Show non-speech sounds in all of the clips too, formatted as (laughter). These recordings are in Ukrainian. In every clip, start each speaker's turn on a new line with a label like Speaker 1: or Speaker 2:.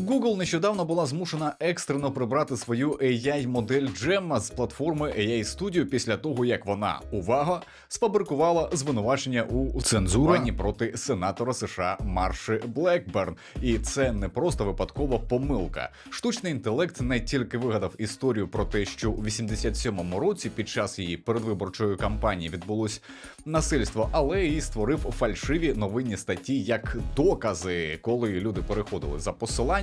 Speaker 1: Google нещодавно була змушена екстрено прибрати свою AI-модель Gemma з платформи AI Studio після того, як вона увага сфабрикувала звинувачення у цензуруванні проти сенатора США Марші Блекберн. І це не просто випадкова помилка. Штучний інтелект не тільки вигадав історію про те, що у 87-му році під час її передвиборчої кампанії відбулось насильство, але і створив фальшиві новинні статті як докази, коли люди переходили за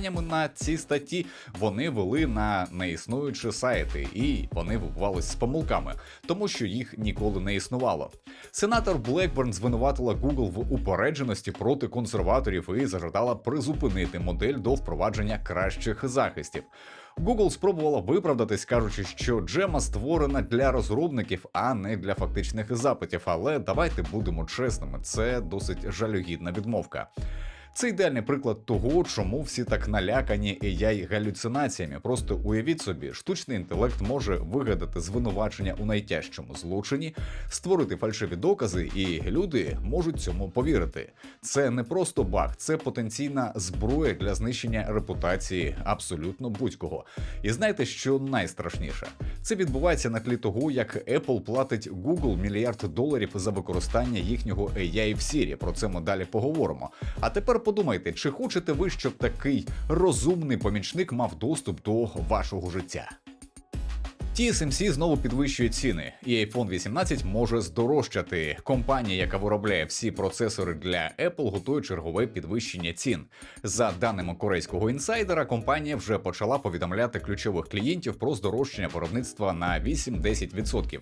Speaker 1: посиланнями на ці статті, вони вели на неіснуючі сайти, і вони вибувались з помилками, тому що їх ніколи не існувало. Сенатор Блекберн звинуватила Google в упередженості проти консерваторів і зажадала призупинити модель до впровадження кращих захистів. Google спробувала виправдатись, кажучи, що Джема створена для розробників, а не для фактичних запитів. Але давайте будемо чесними, це досить жалюгідна відмовка. Це ідеальний приклад того, чому всі так налякані ai галюцинаціями. Просто уявіть собі, штучний інтелект може вигадати звинувачення у найтяжчому злочині, створити фальшиві докази, і люди можуть цьому повірити. Це не просто баг, це потенційна зброя для знищення репутації абсолютно будь-кого. І знаєте, що найстрашніше? Це відбувається на тлі того, як Apple платить Google мільярд доларів за використання їхнього AI в Siri. Про це ми далі поговоримо. А тепер подумайте, чи хочете ви, щоб такий розумний помічник мав доступ до вашого життя? TSMC знову підвищує ціни, і iPhone 18 може здорожчати. Компанія, яка виробляє всі процесори для Apple, готує чергове підвищення цін. За даними корейського інсайдера, компанія вже почала повідомляти ключових клієнтів про здорожчання виробництва на 8-10%.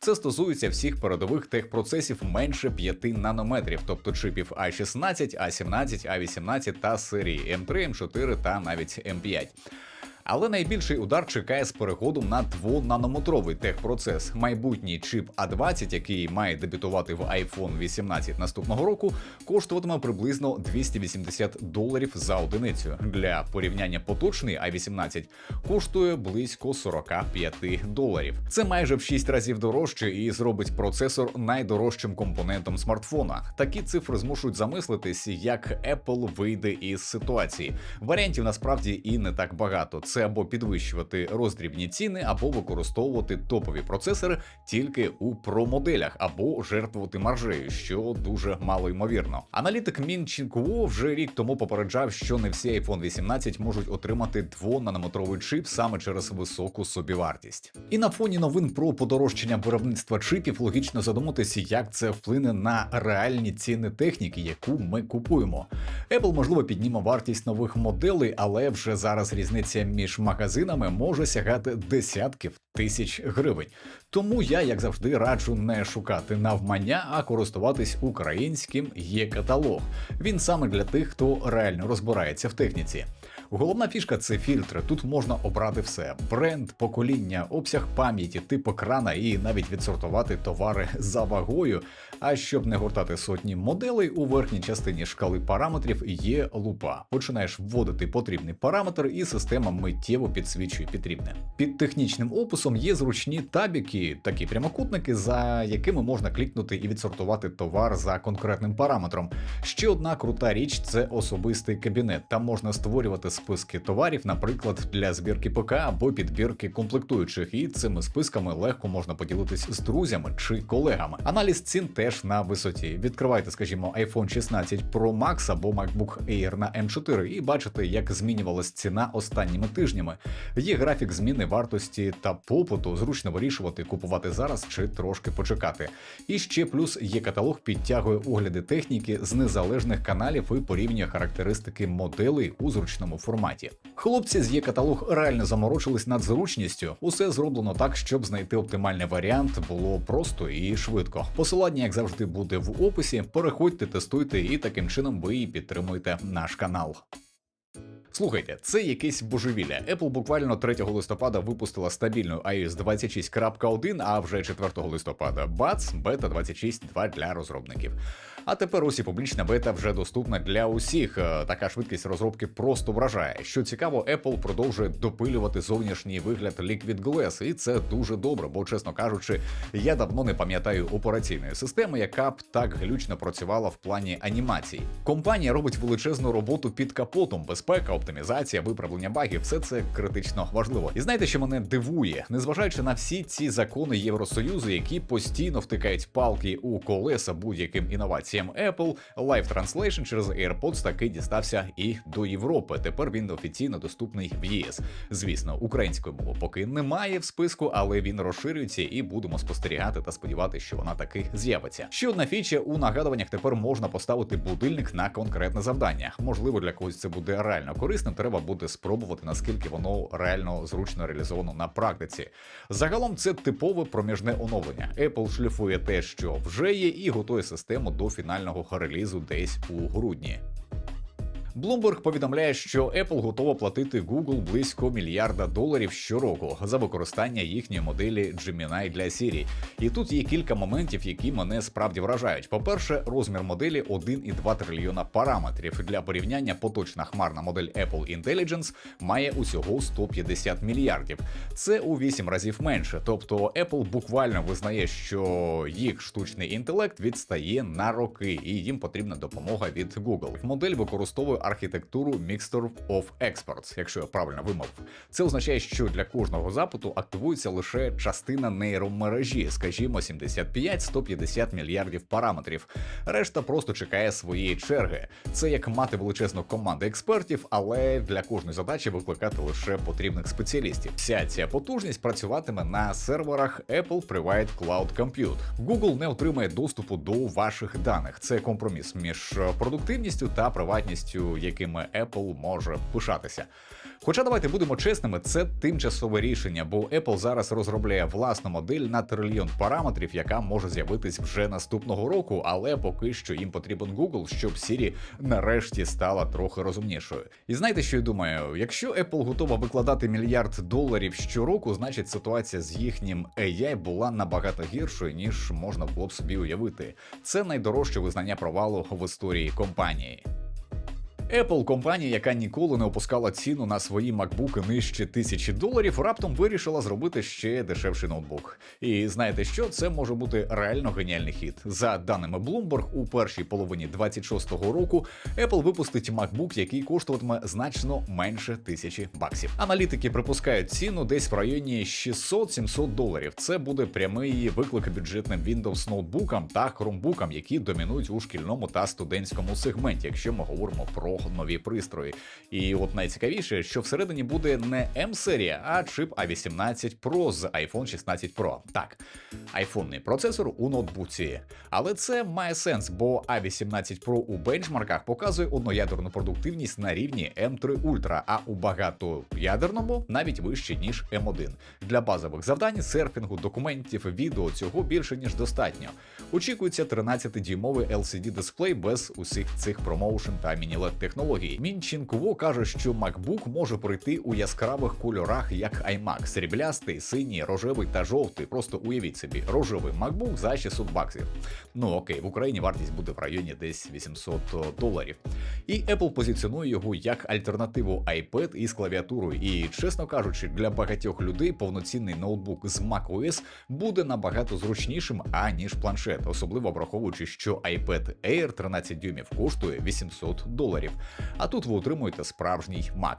Speaker 1: Це стосується всіх передових техпроцесів менше 5 нанометрів, тобто чипів A16, A17, A18 та серії M3, M4 та навіть M5. Але найбільший удар чекає з переходом на 2-нанометровий техпроцес. Майбутній чип А20, який має дебютувати в iPhone 18 наступного року, коштуватиме приблизно 280 доларів за одиницю. Для порівняння поточний А18 коштує близько 45 доларів. Це майже в 6 разів дорожче і зробить процесор найдорожчим компонентом смартфона. Такі цифри змушують замислитись, як Apple вийде із ситуації. Варіантів насправді і не так багато це або підвищувати роздрібні ціни, або використовувати топові процесори тільки у промоделях, або жертвувати маржею, що дуже мало ймовірно. Аналітик Мін Чінкуо вже рік тому попереджав, що не всі iPhone 18 можуть отримати 2-нанометровий чип саме через високу собівартість. І на фоні новин про подорожчання виробництва чипів логічно задуматися, як це вплине на реальні ціни техніки, яку ми купуємо. Apple можливо підніме вартість нових моделей, але вже зараз різниця між магазинами може сягати десятків тисяч гривень. Тому я, як завжди, раджу не шукати навмання, а користуватись українським є каталог. Він саме для тих, хто реально розбирається в техніці. Головна фішка це фільтри. Тут можна обрати все: бренд, покоління, обсяг пам'яті, тип екрана і навіть відсортувати товари (laughs) за вагою. А щоб не гортати сотні моделей, у верхній частині шкали параметрів є лупа. Починаєш вводити потрібний параметр, і система миттєво підсвічує потрібне. Під технічним описом є зручні табіки, такі прямокутники, за якими можна клікнути і відсортувати товар за конкретним параметром. Ще одна крута річ це особистий кабінет. Там можна створювати списки товарів, наприклад, для збірки ПК або підбірки комплектуючих, і цими списками легко можна поділитись з друзями чи колегами. Аналіз цін теж на висоті. Відкривайте, скажімо, iPhone 16 Pro Max або MacBook Air на M4 і бачите, як змінювалась ціна останніми тижнями. Є графік зміни вартості та попиту. Зручно вирішувати, купувати зараз чи трошки почекати. І ще плюс є каталог, підтягує огляди техніки з незалежних каналів і порівнює характеристики моделей у зручному форматі. Хлопці з є каталог реально заморочились над зручністю. Усе зроблено так, щоб знайти оптимальний варіант було просто і швидко. Посилання, як завжди, буде в описі. Переходьте, тестуйте, і таким чином ви і підтримуєте наш канал. Слухайте, це якесь божевілля. Apple буквально 3 листопада випустила стабільну iOS 26.1, а вже 4 листопада бац, бета 26.2 для розробників. А тепер ось і публічна бета вже доступна для усіх. Е, Така швидкість розробки просто вражає. Що цікаво, Apple продовжує допилювати зовнішній вигляд Liquid Glass, і це дуже добре, бо, чесно кажучи, я давно не пам'ятаю операційної системи, яка б так глючно працювала в плані анімацій. Компанія робить величезну роботу під капотом, безпека, оптимізація, виправлення багів все це критично важливо. І знаєте, що мене дивує, незважаючи на всі ці закони Євросоюзу, які постійно втикають палки у колеса будь-яким інноваціям Apple, Live Translation через AirPods таки дістався і до Європи. Тепер він офіційно доступний в ЄС. Звісно, української мови поки немає в списку, але він розширюється і будемо спостерігати та сподіватися, що вона таки з'явиться. Ще одна фіча у нагадуваннях тепер можна поставити будильник на конкретне завдання. Можливо, для когось це буде реально корисним. Треба буде спробувати наскільки воно реально зручно реалізовано на практиці. Загалом це типове проміжне оновлення. Apple шліфує те, що вже є, і готує систему до фінального релізу десь у грудні. Bloomberg повідомляє, що Apple готова платити Google близько мільярда доларів щороку за використання їхньої моделі Gemini для Siri. І тут є кілька моментів, які мене справді вражають. По-перше, розмір моделі 1,2 трильйона параметрів. Для порівняння поточна хмарна модель Apple Intelligence має усього 150 мільярдів. Це у 8 разів менше. Тобто Apple буквально визнає, що їх штучний інтелект відстає на роки, і їм потрібна допомога від Google. Модель використовує архітектуру Mixture of Experts, якщо я правильно вимовив. Це означає, що для кожного запиту активується лише частина нейромережі, скажімо, 75-150 мільярдів параметрів. Решта просто чекає своєї черги. Це як мати величезну команду експертів, але для кожної задачі викликати лише потрібних спеціалістів. Вся ця потужність працюватиме на серверах Apple Private Cloud Compute. Google не отримає доступу до ваших даних. Це компроміс між продуктивністю та приватністю якими Apple може пишатися. Хоча давайте будемо чесними, це тимчасове рішення, бо Apple зараз розробляє власну модель на трильйон параметрів, яка може з'явитись вже наступного року, але поки що їм потрібен Google, щоб Siri нарешті стала трохи розумнішою. І знаєте, що я думаю? Якщо Apple готова викладати мільярд доларів щороку, значить ситуація з їхнім AI була набагато гіршою, ніж можна було б собі уявити. Це найдорожче визнання провалу в історії компанії. Apple, компанія, яка ніколи не опускала ціну на свої макбуки нижче тисячі доларів, раптом вирішила зробити ще дешевший ноутбук. І знаєте що? Це може бути реально геніальний хід. За даними Bloomberg, у першій половині 26-го року Apple випустить MacBook, який коштуватиме значно менше тисячі баксів. Аналітики припускають ціну десь в районі 600-700 доларів. Це буде прямий виклик бюджетним Windows ноутбукам та Chromebookам, які домінують у шкільному та студентському сегменті, якщо ми говоримо про нові пристрої. І от найцікавіше, що всередині буде не М-серія, а чип A18 Pro з iPhone 16 Pro. Так, айфонний процесор у ноутбуці. Але це має сенс, бо A18 Pro у бенчмарках показує одноядерну продуктивність на рівні M3 Ultra, а у багатоядерному навіть вище, ніж M1. Для базових завдань, серфінгу, документів, відео цього більше ніж достатньо. Очікується 13-дюймовий LCD дисплей без усіх цих промоушен та міні-LED технологій. Мін Чінкво каже, що MacBook може пройти у яскравих кольорах, як iMac. сріблястий, синій, рожевий та жовтий. Просто уявіть собі, рожевий MacBook за 600 баксів. Ну окей, в Україні вартість буде в районі десь 800 доларів. І Apple позиціонує його як альтернативу iPad із клавіатурою. І, чесно кажучи, для багатьох людей повноцінний ноутбук з macOS буде набагато зручнішим, аніж планшет, особливо враховуючи, що iPad Air 13 дюймів коштує 800 доларів. А тут ви отримуєте справжній Mac.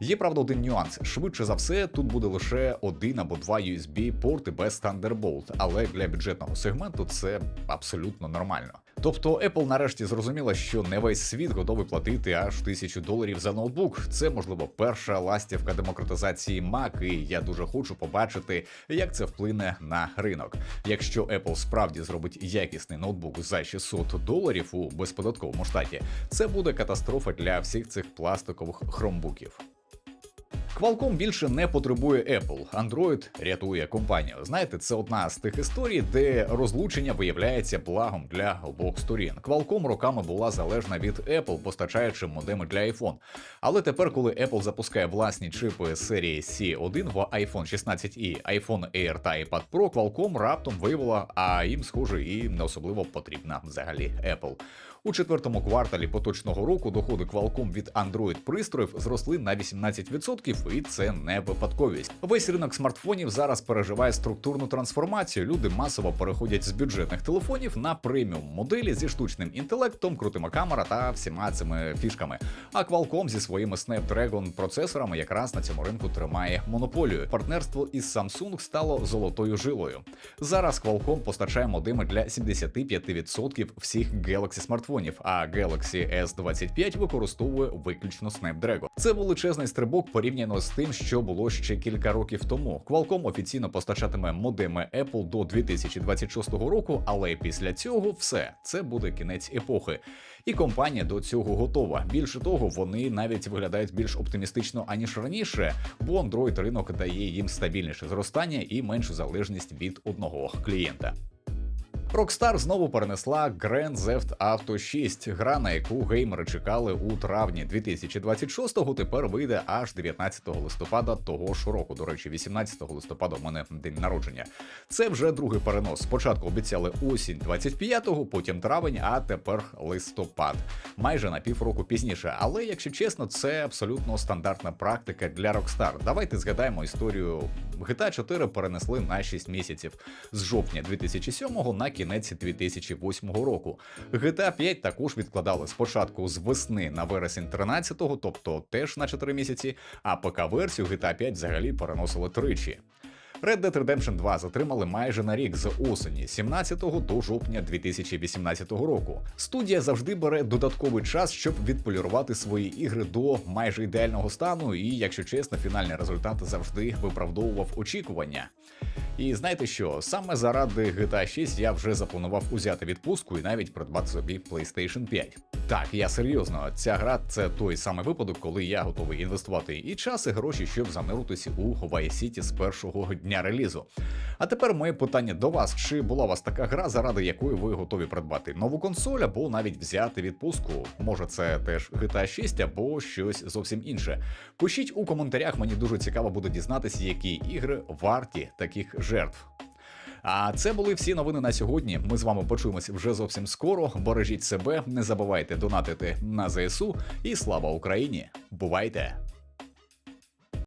Speaker 1: Є правда один нюанс. Швидше за все, тут буде лише один або два USB-порти без Thunderbolt, але для бюджетного сегменту це абсолютно нормально. Тобто Apple нарешті зрозуміла, що не весь світ готовий платити аж тисячу доларів за ноутбук. Це можливо перша ластівка демократизації Mac, і я дуже хочу побачити, як це вплине на ринок. Якщо Apple справді зробить якісний ноутбук за 600 доларів у безподатковому штаті, це буде катастрофа для всіх цих пластикових хромбуків. Qualcomm більше не потребує Apple. Android рятує компанію. Знаєте, це одна з тих історій, де розлучення виявляється благом для обох сторін. Qualcomm роками була залежна від Apple, постачаючи модеми для iPhone. Але тепер, коли Apple запускає власні чипи серії C1 в iPhone 16i, iPhone Air та iPad Pro, Qualcomm раптом виявила, а їм, схоже, і не особливо потрібна взагалі Apple. У четвертому кварталі поточного року доходи Qualcomm від Android пристроїв зросли на 18%, і це не випадковість. Весь ринок смартфонів зараз переживає структурну трансформацію. Люди масово переходять з бюджетних телефонів на преміум моделі зі штучним інтелектом, крутима камера та всіма цими фішками. А Qualcomm зі своїми Snapdragon процесорами якраз на цьому ринку тримає монополію. Партнерство із Samsung стало золотою жилою. Зараз Qualcomm постачає модеми для 75% всіх Galaxy смартфонів, а Galaxy S25 використовує виключно Snapdragon. Це величезний стрибок порівняно з тим, що було ще кілька років тому. Qualcomm офіційно постачатиме модеми Apple до 2026 року, але після цього все це буде кінець епохи. І компанія до цього готова. Більше того, вони навіть виглядають більш оптимістично аніж раніше, бо Android ринок дає їм стабільніше зростання і меншу залежність від одного клієнта. Rockstar знову перенесла Grand Theft Auto 6, гра, на яку геймери чекали у травні 2026-го, тепер вийде аж 19 листопада того ж року. До речі, 18 листопада у мене день народження. Це вже другий перенос. Спочатку обіцяли осінь 25-го, потім травень, а тепер листопад. Майже на півроку пізніше. Але якщо чесно, це абсолютно стандартна практика для Rockstar. Давайте згадаємо історію. GTA 4 перенесли на 6 місяців з жовтня 2007-го на кінець 2008 року. GTA 5 також відкладали спочатку з весни на вересень 13-го, тобто теж на 4 місяці, а ПК-версію GTA 5 взагалі переносили тричі. Red Dead Redemption 2 затримали майже на рік з осені 17 до жовтня 2018 року. Студія завжди бере додатковий час, щоб відполірувати свої ігри до майже ідеального стану, і, якщо чесно, фінальний результат завжди виправдовував очікування. І знаєте що? Саме заради GTA 6 я вже запланував узяти відпустку і навіть придбати собі PlayStation 5. Так, я серйозно, ця гра це той самий випадок, коли я готовий інвестувати і час, і гроші, щоб заниритися у Vice City з першого дня релізу. А тепер моє питання до вас: чи була у вас така гра, заради якої ви готові придбати нову консоль або навіть взяти відпустку? Може, це теж GTA 6 або щось зовсім інше? Пишіть у коментарях, мені дуже цікаво буде дізнатися, які ігри варті таких жертв. А це були всі новини на сьогодні. Ми з вами почуємось вже зовсім скоро. Бережіть себе, не забувайте донатити на ЗСУ і слава Україні! Бувайте!